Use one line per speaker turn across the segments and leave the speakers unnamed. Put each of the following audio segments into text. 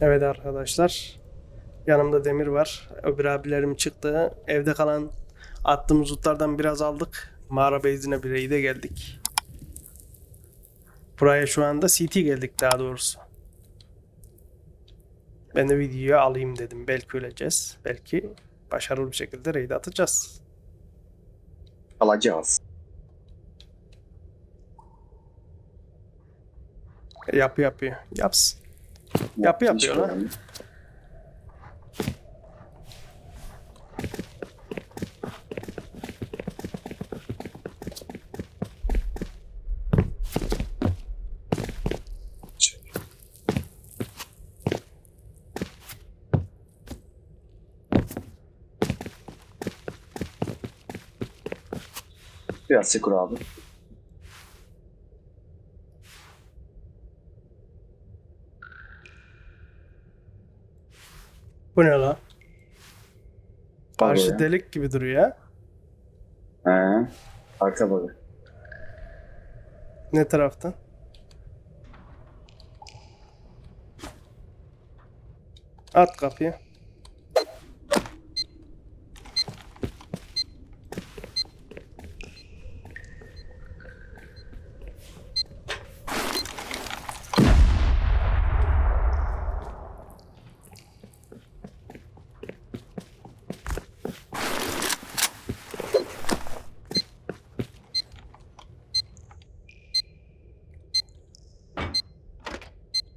Evet arkadaşlar. Yanımda Demir var. Öbür abilerim çıktı. Evde kalan attığımız lootlardan biraz aldık. Mağara base'ine bir raid'e geldik. Buraya şu anda CT geldik daha doğrusu. Ben de videoyu alayım dedim. Belki öleceğiz. Belki başarılı bir şekilde raid atacağız.
Alacağız.
Yapı yapıyor. Yapsın. Yapı yapıyor lan.
lan. Biraz sekur abi.
Bu ne la? Karşı
ya.
delik gibi duruyor ya.
He. Arka bakı.
Ne taraftan? At kapıyı.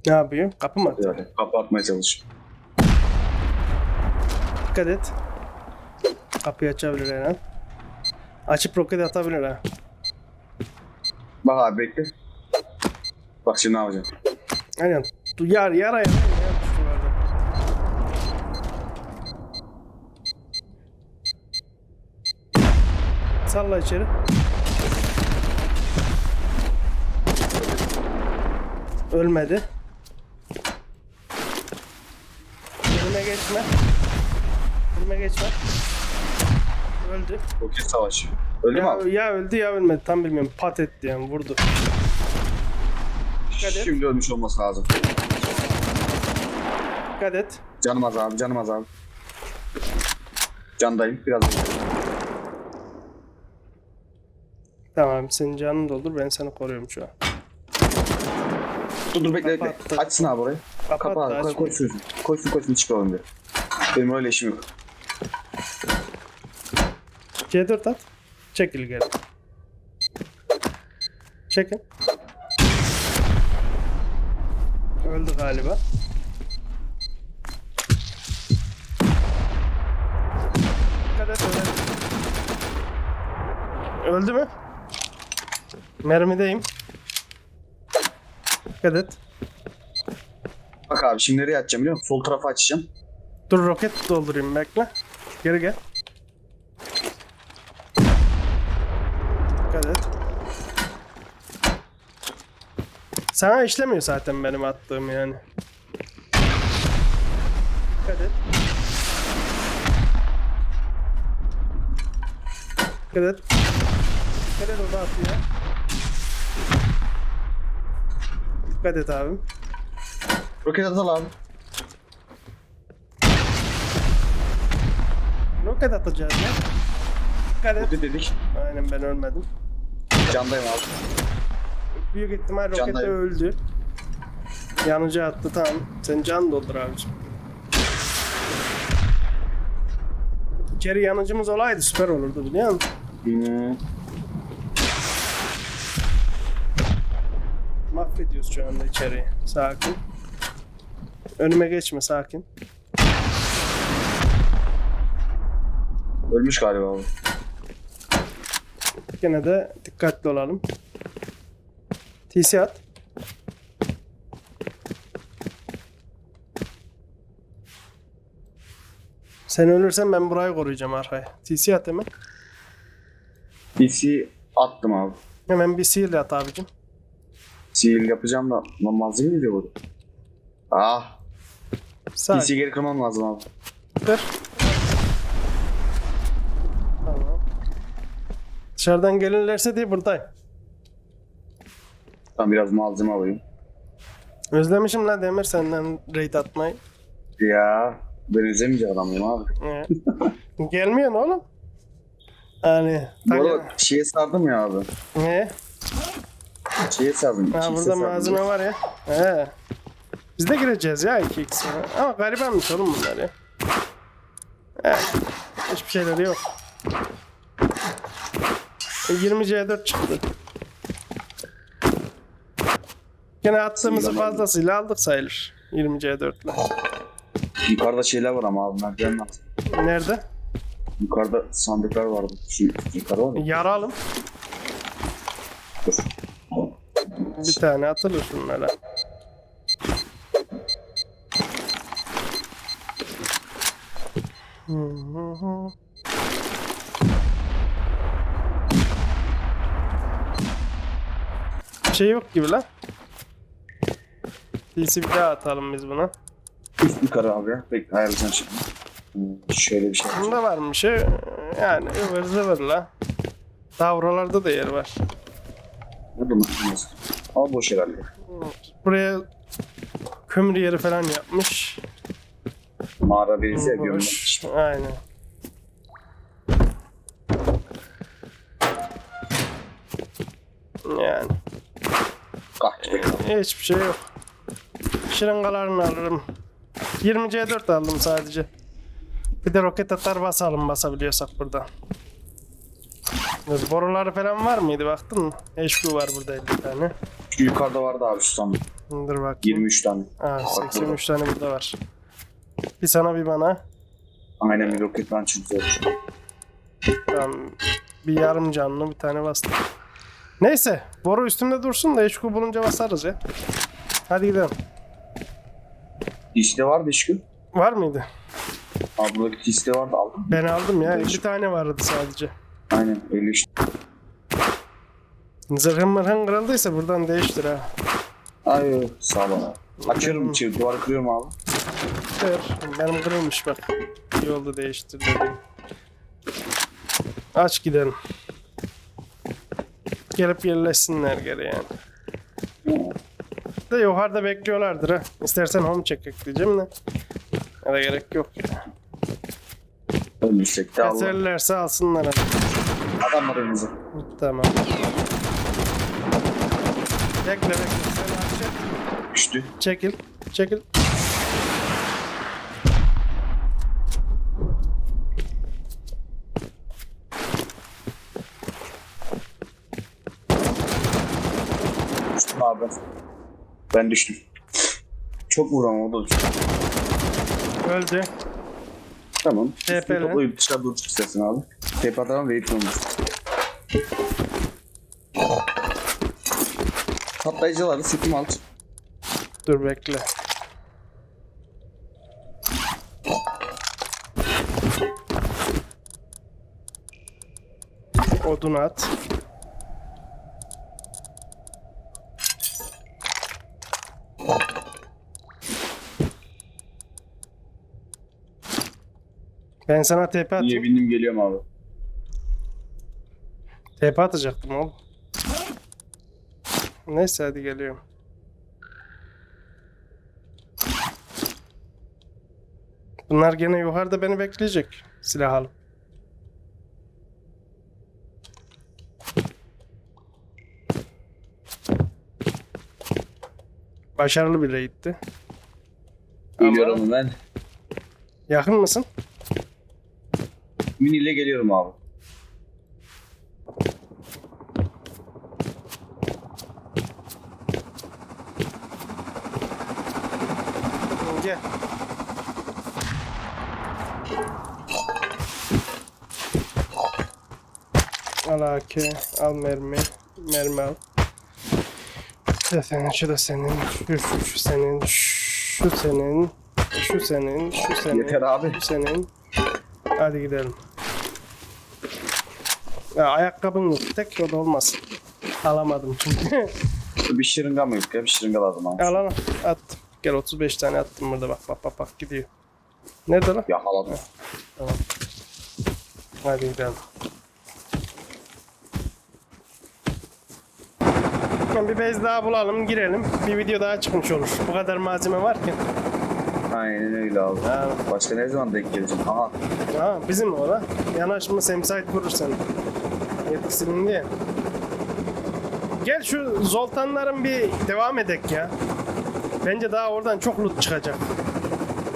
Ne yapıyor? Kapı mı atıyor?
Böyle kapatmaya çalış.
Dikkat et. Kapıyı açabilir her an. Açıp roket atabilir ha.
Bak abi bekle. Bak şimdi ne yapacağım.
Aynen. Du yar yara tuşlularda. Salla içeri. Ölmedi. Önüme geçme. Öldü.
Roket savaşı. Öldü mü
Ya,
abi?
ya öldü ya ölmedi tam bilmiyorum. Pat etti yani vurdu. dikkat et.
Şimdi ölmüş olması lazım.
Dikkat et.
Canım az abi, canım az abi. Candayım, biraz.
Tamam senin canını doldur ben seni koruyorum şu an.
Dur dur bekle bekle.
Kapattı.
Açsın abi orayı.
Kapat
Kapa abi, koysun. Koysun koysun çıkalım diye. Benim öyle işim yok.
C4 at. Çekil geri. Çekil. Öldü galiba. Dikkat et öyle. Öldü mü? Mermideyim. Dikkat et.
Bak abi şimdi nereye atacağım biliyor musun? Sol tarafa açacağım.
Dur roket doldurayım bekle. Geri gel. Dikkat et. Sana işlemiyor zaten benim attığım yani. Dikkat et. Dikkat et. Dikkat et o da atıyor. Dikkat et abim.
Roket atal abi.
Roket atacağız ya. Dikkat et.
Roket dedik.
Aynen ben ölmedim.
Candayım abi.
Büyük ihtimal rokette
Candayım.
öldü. Yanıcı attı tamam. Sen can doldur abicim. İçeri yanıcımız olaydı süper olurdu biliyor musun?
Hmm.
Mahvediyoruz şu anda içeriği. Sakin. Önüme geçme sakin.
Ölmüş galiba abi.
Gene de dikkatli olalım. TC at. Sen ölürsen ben burayı koruyacağım arkaya. TC at hemen.
DC attım abi.
Hemen bir seal at abicim.
Seal yapacağım da lan malzeme mi diyor bu? Ah.
Sağ.
DC geri kırmam lazım abi.
Kır. Tamam. Dışarıdan gelirlerse diye buradayım.
Ben biraz malzeme alayım.
Özlemişim lan Demir senden raid atmayı.
Ya ben özlemeyecek adamım abi.
Ee, Gelmiyorsun oğlum. Yani
Bu arada şeye sardım ya abi.
ne?
Şeye sardım.
Ha,
X'e
burada
sardım.
malzeme var ya. He. Biz de gireceğiz ya 2x. Ama garibanmış oğlum bunlar ya. He. Hiçbir şeyleri yok. E, 20 C4 çıktı. Gene attığımızı fazlasıyla aldık sayılır. 20 C4 ile.
Yukarıda şeyler var ama abi merdiven var.
Nerede?
Yukarıda sandıklar vardı. Şu yukarı var mı?
Yaralım.
Dur.
Bir tane atılır şunlara. Bir şey yok gibi lan. DC bir daha atalım biz buna.
Üst yukarı abi. Bekle ayarlayacağım şimdi. Hmm, Şöyle bir şey yapacağım.
Bunda var mı şey? Yani ıvır zıvır la. Daha oralarda da yer var.
Burada mı? Nasıl? Ama boş herhalde.
Buraya kömür yeri falan yapmış.
Mağara birisi ya
Boş.
gömülmek için.
Aynen. Yani
Kaç
hiçbir şey yok. Şırıngalarını alırım. 20 C4 aldım sadece. Bir de roket atar basalım basabiliyorsak buradan. Boruları falan var mıydı baktın mı? HQ var burada 50 tane.
Şu yukarıda vardı abi şu sandık.
Dur bakayım.
23 tane. Bak
83 tane burada var. Bir sana bir bana.
Aynen bir roket launcher güzel.
Tamam. Bir yarım canlı bir tane bastım. Neyse. Boru üstümde dursun da HQ bulunca basarız ya. Hadi gidelim.
Dişli vardı işgü.
Var mıydı?
Abi buradaki dişli vardı aldım.
Ben aldım ya.
Beş.
50 tane vardı sadece.
Aynen 53.
Zırhın mırhın kırıldıysa buradan değiştir ha.
Ay sağ ol abi. Açıyorum içeri duvarı kırıyorum abi.
Kır. Benim kırılmış bak. İyi oldu değiştir dedim. Aç gidelim. Gelip yerleşsinler geri yani. De yukarıda bekliyorlardır ha. İstersen home check ekleyeceğim de. Ya da gerek yok ya.
Ölmüşsek de Allah.
Keserlerse alsınlar hadi.
Adam var önümüzde.
Tamam. Bekle bekle. Sen açacak.
Düştü.
Çekil. Çekil.
Düştüm abi. Ben düştüm. Çok vuran o da düştü.
Öldü.
Tamam.
TP
Üstü
lan.
toplayıp dışarı doğru çık istersen abi. TP atalım ve eğitim olmuş. Patlayıcıları sıkım alt.
Dur bekle. Odun at. Ben sana TP
Niye
atayım.
bindim geliyorum abi.
TP atacaktım oğlum. Neyse hadi geliyorum. Bunlar gene yukarıda beni bekleyecek. Silah alıp. Başarılı bir raid'ti.
Geliyorum ben.
Yakın mısın?
Mini ile geliyorum abi.
Gel. Al AK, al mermi, mermi al. Şu da senin, şu da senin, şu, şu, şu senin, şu senin, şu senin, şu senin,
Yeter abi.
şu senin. Hadi gidelim. Ya ayakkabın yok, tek o da olmasın. Alamadım çünkü.
Bir şırınga mı yok ya? Bir şırınga lazım abi.
al al, attım. Gel 35 tane attım burada bak bak bak bak gidiyor. Nerede lan?
Yakaladım.
Hadi gidelim. Hemen bir bez daha bulalım girelim. Bir video daha çıkmış olur. Bu kadar malzeme varken.
Aynen öyle abi.
Ha,
Başka ne zaman denk geleceğim? Aha.
ha, bizim ora. Yanaşma semsait vurur seni. Yetkisinin diye. Gel şu zoltanların bir devam edek ya. Bence daha oradan çok loot çıkacak.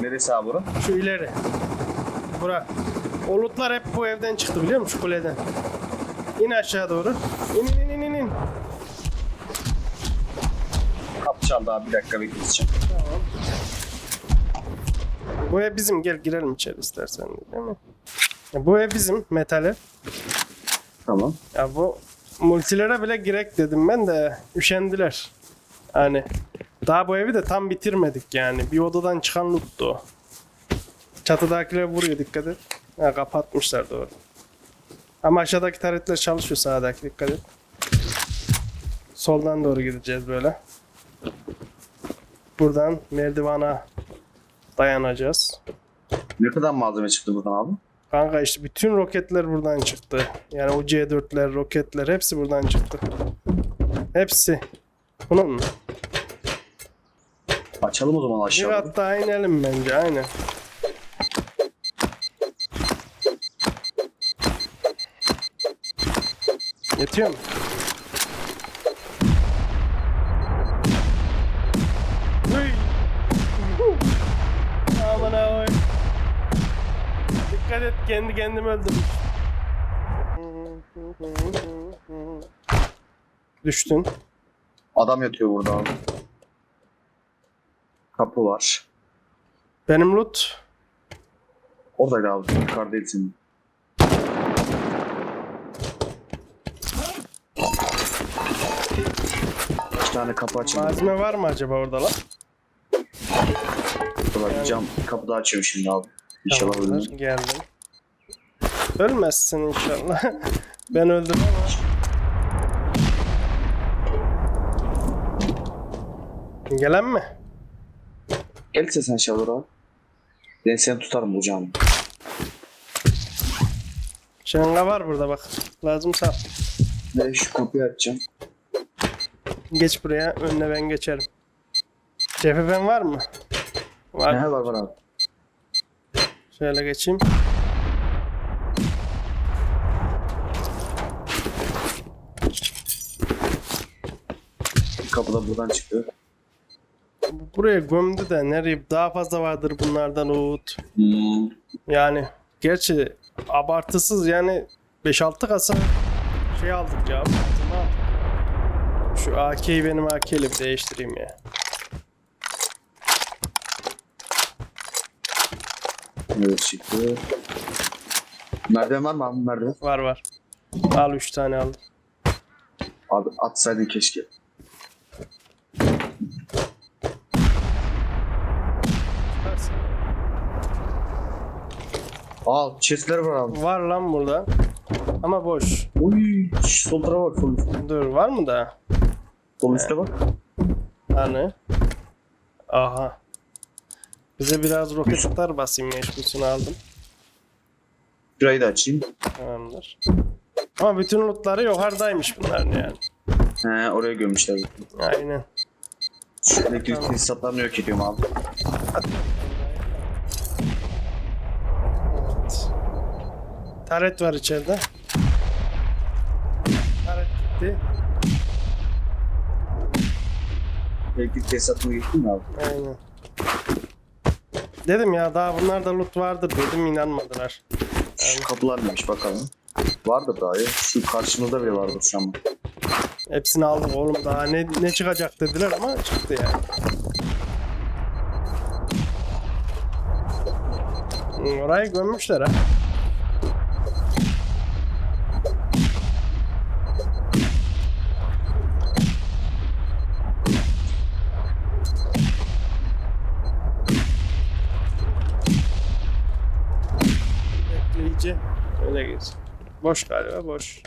Neresi abi bura?
Şu ileri. Bura. O lootlar hep bu evden çıktı biliyor musun? Şu kuleden. İn aşağı doğru. İn in in in in.
Kapı çaldı abi bir dakika bekleyeceğim.
Tamam. Bu ev bizim. Gel girelim içeri istersen. Değil mi? Bu ev bizim. Metali.
Tamam.
Ya bu multilere bile girek dedim ben de üşendiler. Hani daha bu evi de tam bitirmedik yani. Bir odadan çıkan loot'tu o. Çatıdakiler vuruyor dikkat et. Ha, kapatmışlar doğru. Ama aşağıdaki taretler çalışıyor sağdaki dikkat et. Soldan doğru gideceğiz böyle. Buradan merdivana dayanacağız.
Ne kadar malzeme çıktı buradan abi?
Kanka işte bütün roketler buradan çıktı. Yani o C4'ler, roketler hepsi buradan çıktı. Hepsi. Bunun mu?
Açalım o zaman
Bir
aşağıda.
kat daha inelim bence aynen. Yetiyor mu? Hıy! Aman abi. Dikkat et kendi kendimi öldürmüş. Düştün.
Adam yatıyor burada abi. Kapı var.
Benim loot
Oradaydı abi. Yukarıdaydı senin. İki tane kapı açıldı.
malzeme var mı acaba orada lan?
Burada cam kapı da açıyorum şimdi abi. İnşallah
Tamamdır, geldim. Ölmezsin inşallah. ben öldüm ama. Gelen mi?
Gel sen abi. Ben seni tutarım camı.
Şırınga var burada bak. Lazım sağ.
Ben şu kapıyı açacağım.
Geç buraya. Önüne ben geçerim. Cepheden var mı? Var.
Ne var var abi.
Şöyle geçeyim.
Kapı da buradan çıktı.
Buraya gömdü de nereye daha fazla vardır bunlardan Uğut.
Hmm.
Yani gerçi abartısız yani 5-6 kasa şey aldık ya. Aldık? Şu AK'yi benim AK ile bir değiştireyim ya.
Evet çıktı. Merdiven var mı abi merdiven?
Var var. Al 3 tane aldım.
Abi atsaydın keşke. Aa chestler var abi.
Var lan burada. Ama boş.
Uy, sol tarafa bak. Sol,
Dur var mı da?
sol üstte bak.
Hani? Aha. Bize biraz roket atar basayım meşgulsünü aldım.
Şurayı da açayım.
Tamamdır. Ama bütün lootları yukarıdaymış bunların yani.
He oraya gömmüşler.
Aynen.
Şu elektrik tesisatlarını yok ediyorum abi.
Taret var içeride. Taret gitti.
Elektrik tesisatını geçtin mi abi?
Aynen. Dedim ya daha bunlarda loot vardır dedim inanmadılar.
Şu kapılar neymiş bakalım. Vardır daha ya. Şu karşımızda bile vardır şu an.
Hepsini aldık oğlum daha ne ne çıkacak dediler ama çıktı yani. Orayı gömmüşler ha. Bekleyici. Öyle geç. Boş galiba boş.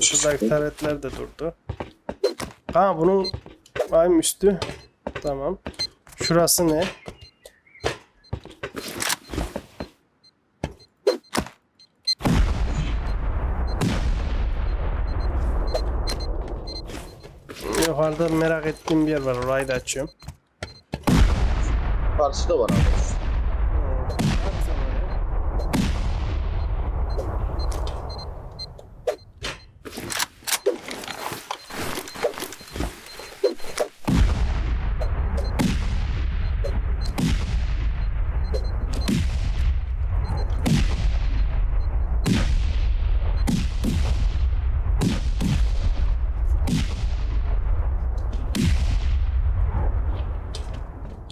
Şuradaki taretler de durdu. Ha bunun ayım üstü. Tamam. Şurası ne? Yukarıda merak ettiğim bir yer var. Orayı da açıyorum.
Karşıda var abi.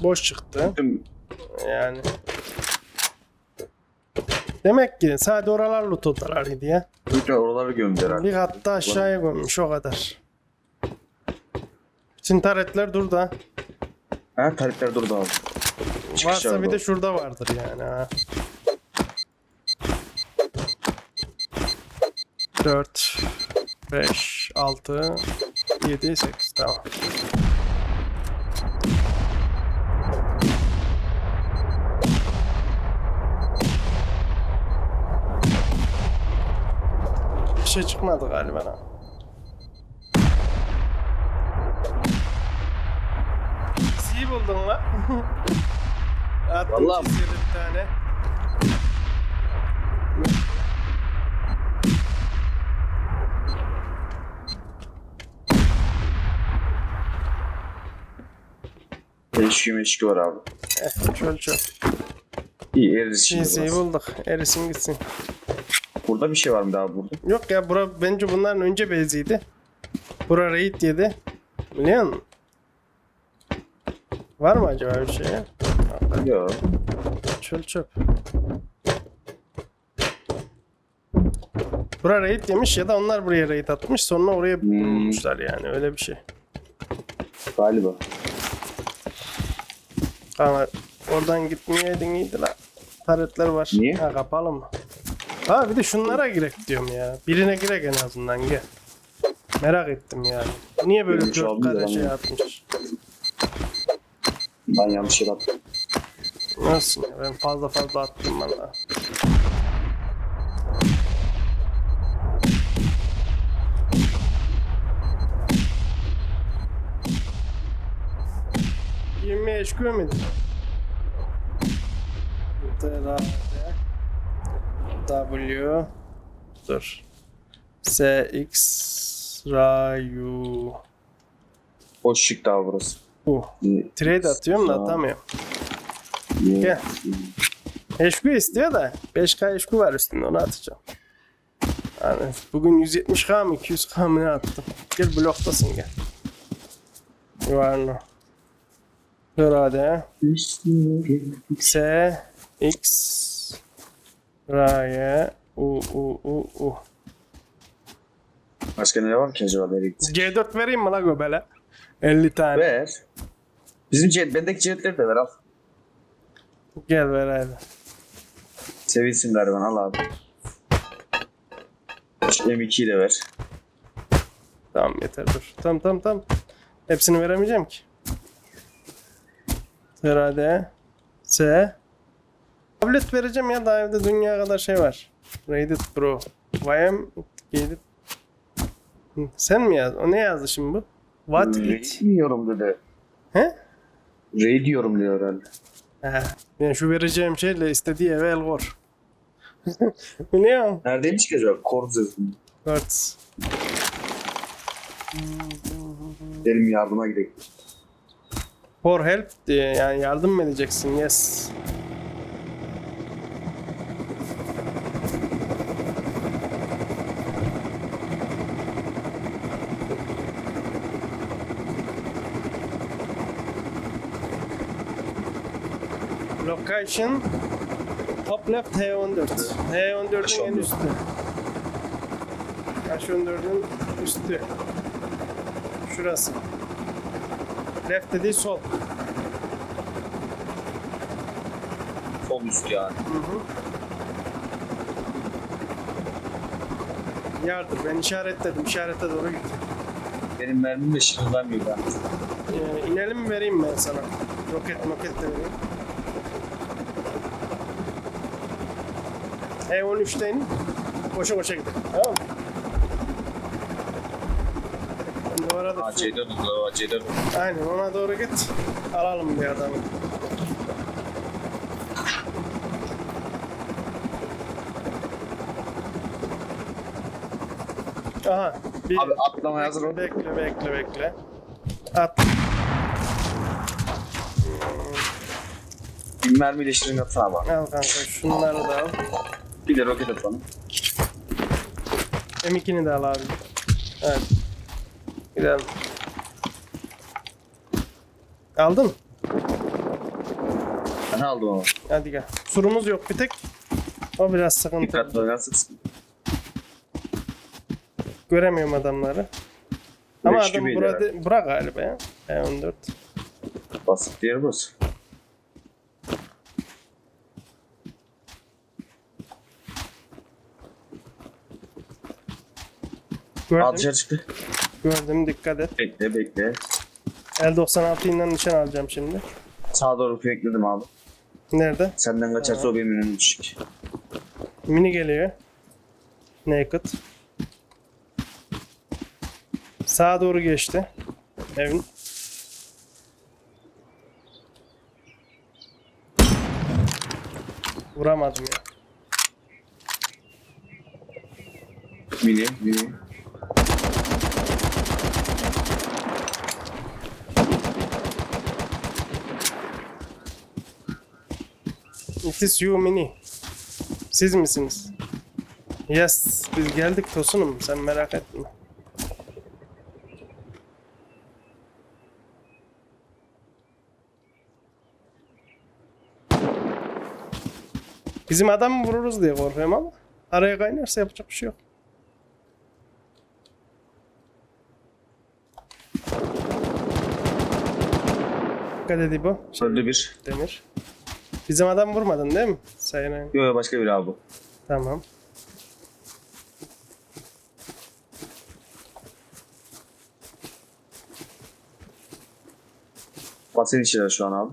Boş çıktı. Yani. Demek ki sadece oralar loot odalarıydı ya.
bütün oraları gömdü herhalde.
Bir kat da aşağıya koymuş o kadar. Bütün taretler durdu ha.
Talepler durdu abi. Çıkış
Varsa bir
orada.
de şurada vardır yani ha. 4 5 6 7 8 tamam. Şey çıkmadı galiba. İyi buldun la. Attım
Vallahi-
de bir tane.
Eşki meşki var abi.
Eh, çöl çöl.
İyi.
Çizgiyi
burası.
bulduk. Erisin gitsin.
Burada bir şey var mı daha burada?
Yok ya bura bence bunların önce beziydi. Bura raid yedi. Biliyor musun? Var mı acaba bir şey ya?
Yok.
Çöl çöp. Bura raid yemiş ya da onlar buraya raid atmış sonra oraya vurmuşlar yani öyle bir şey.
Galiba.
Ama oradan gitmeyeydin iyiydi la. Taretler var.
Niye?
Ha kapalı mı? Ha bir de şunlara girek diyorum ya. Birine girek en azından gel. Merak ettim yani. Niye böyle
Görmüş
dört kare şey atmış?
Ben yanlış yere attım.
Nasıl ya? Ben fazla fazla attım valla. Yirmi eş görmedim. Herhalde. W Dur. S X Rayu
Boş çıktı abi burası.
Bu. Trade atıyorum da atamıyorum. Gel. HQ istiyor da 5K HQ var üstünde onu atacağım. Yani bugün 170K mı 200K mı ne attım. Gel bloktasın gel. Yuvarlı. Dur hadi. ha. S X R U U U U
Başka ne var ki acaba nereye gitti?
C4 vereyim mi la göbele? 50 tane.
Ver. Bizim cet, bendeki cetleri de ver al.
Gel ver hadi.
Sevilsin gariban al abi. Şu M2'yi de ver.
Tamam yeter dur. Tamam tamam tamam. Hepsini veremeyeceğim ki. Herhalde. S. Tablet vereceğim ya daha evde dünya kadar şey var. Reddit Pro. YM. Hı, Sen mi yaz? O ne yazdı şimdi bu? What it?
Diyorum dedi.
He?
Ray diyorum diyor herhalde.
He. Yani şu vereceğim şeyle istediği eve el koy. Biliyor musun?
Neredeymiş ki acaba? Kordzez'in.
Dört.
Gidelim yardıma gidelim.
For help diye yani yardım mı edeceksin? Yes. Location top left H14. H14'ün en üstü. H14'ün üstü. Şurası. Left dediği sol.
Sol üst yani.
Yardır. Ben işaretledim. İşarete doğru git.
Benim mermim de şırıldanmıyor ben.
Ee, inelim mi vereyim ben sana? Roket moket de vereyim. E13'te in. Koşa koşa gidelim. Tamam mı? Ben arada
Aa C4 oldu. C4 oldu.
aynen ona doğru git. Alalım bir adamı. Aha. Bir,
Abi atlamaya hazır ol.
Bekle bekle bekle. At.
Bir mermi iyileştirin atsana bak.
Al kanka şunları da al.
Bir de roket at bana.
M2'ni de al abi. Evet. Gidelim. Aldın mı?
Ben aldım ama.
Hadi gel. Surumuz yok bir tek. O biraz sıkıntı.
Dikkatli oynarsın.
Göremiyorum adamları. Ama adam burada bura galiba ya. E14.
Basit diğeri burası.
Gördüm.
dışarı çıktı.
Gördüm dikkat et.
Bekle bekle.
L96 ile nişan alacağım şimdi.
Sağa doğru ekledim abi.
Nerede?
Senden kaçarsa o benim önüme düşecek.
Mini geliyor. Naked. Sağa doğru geçti. Evin. Vuramadım ya.
Mini, mini.
It is you mini. Siz misiniz? Yes. Biz geldik Tosunum. Sen merak etme. Bizim adamı vururuz diye korkuyorum ama araya kaynarsa yapacak bir şey yok. Dikkat edin bu.
Öldü bir.
Demir. Bizim adam vurmadın değil mi? Sayın
Yok yok başka biri abi bu.
Tamam.
Basit işler şu an abi.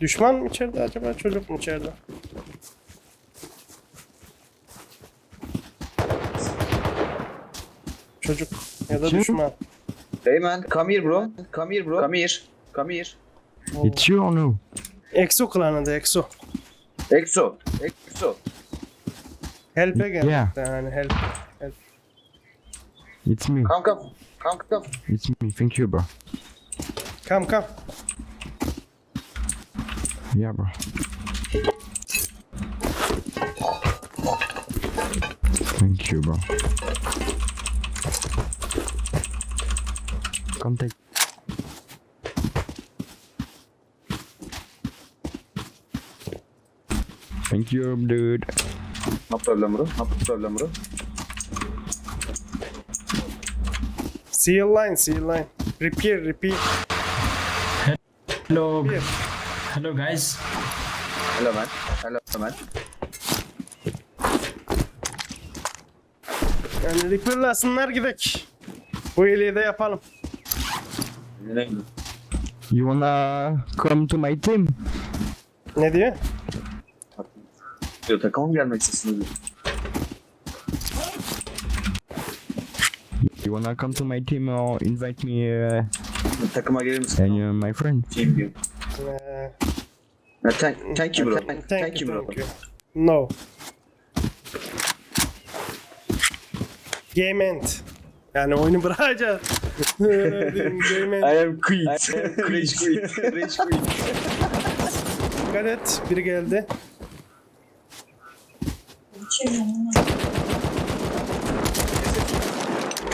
Düşman mı içeride acaba çocuk mu içeride? Çocuk ya da
Kim?
düşman.
Hey man, come here bro. Come here bro. Come here. Come here.
It's you or no?
Exo klanı da Exo.
Exo. Exo.
Help'e geldi.
Yeah.
Yani help.
It's me.
Come come. Come come.
It's me. Thank you, bro.
Kam kam.
Yeah, bro. Thank you, bro. Come Thank you, dude.
No problem bro. No problem bro.
Seal line, seal line. Repair, repair.
Hello,
Repair.
hello guys.
Hello man. Hello man.
Yani repairlasınlar gidek. Bu iyiliği de yapalım.
You wanna come to my team?
Ne diyor?
Diyor takıma mı gelmek istiyorsun diyor.
You wanna come to my team or invite me uh,
Takıma gelir misin?
and you're my friend?
Team diyor. Ha, Thank, thank you bro.
thank,
Thank you bro.
thank you. No. Game end. Yani oyunu bırakacağız. Game end.
I am quit. I am Rage quit. Rage quit.
Dikkat et. Biri geldi.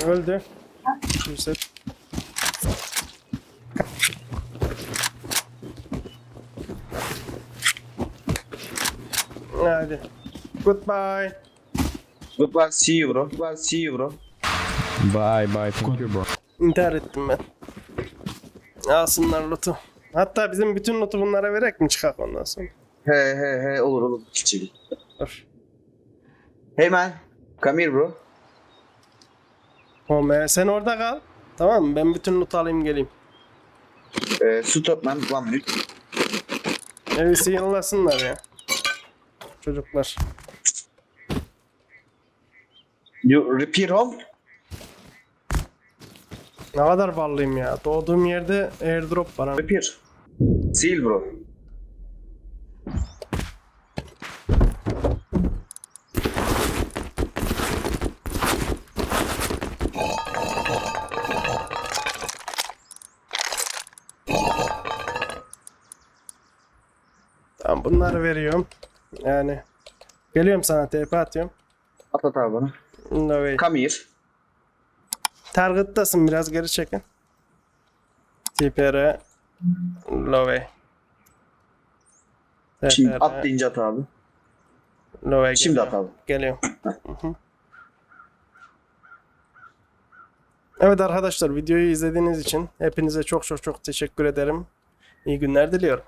Öldü. Kimse. Hadi. Goodbye.
Goodbye. See you bro. Goodbye. See you bro.
Bye, bye. Thank you, bro.
İntihar ettim ben. Alsınlar loot'u. Hatta bizim bütün loot'u bunlara vererek mi çıkak ondan sonra?
He he he olur olur. Çiçeği.
Dur.
Hey man. Come here bro.
Oğlum, e, sen orada kal. Tamam mı? Ben bütün loot'u alayım geleyim.
Uh, stop man. One minute.
Evi sıyırlasınlar ya. Çocuklar.
You repair home?
Ne kadar ballıyım ya. Doğduğum yerde airdrop var. abi.
Bir. Sil bro.
Tamam bunları veriyorum. Yani geliyorum sana TP atıyorum.
At at abi bana.
No way.
Come here.
Target'tasın biraz geri çekin. TPR Love.
Şimdi at deyince at abi.
Love
Şimdi at abi.
Geliyorum. Evet arkadaşlar videoyu izlediğiniz için hepinize çok çok çok teşekkür ederim. İyi günler diliyorum.